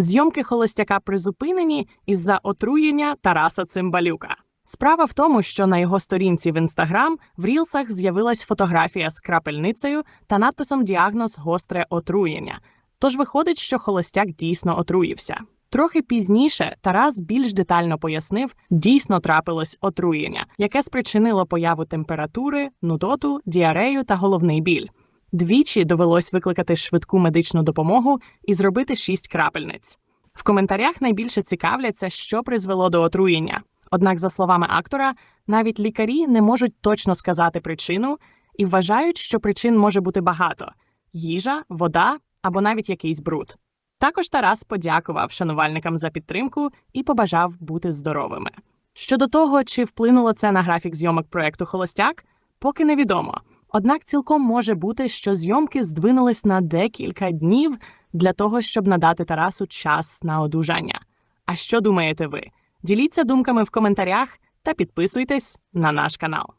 Зйомки холостяка призупинені із-за отруєння Тараса Цимбалюка. Справа в тому, що на його сторінці в інстаграм в рілсах з'явилась фотографія з крапельницею та надписом діагноз гостре отруєння. Тож виходить, що холостяк дійсно отруївся. Трохи пізніше Тарас більш детально пояснив, дійсно трапилось отруєння, яке спричинило появу температури, нудоту, діарею та головний біль. Двічі довелось викликати швидку медичну допомогу і зробити шість крапельниць. В коментарях найбільше цікавляться, що призвело до отруєння. Однак, за словами актора, навіть лікарі не можуть точно сказати причину і вважають, що причин може бути багато: їжа, вода або навіть якийсь бруд. Також Тарас подякував шанувальникам за підтримку і побажав бути здоровими. Щодо того, чи вплинуло це на графік зйомок проекту Холостяк, поки невідомо. Однак цілком може бути, що зйомки здвинулись на декілька днів для того, щоб надати Тарасу час на одужання. А що думаєте ви? Діліться думками в коментарях та підписуйтесь на наш канал.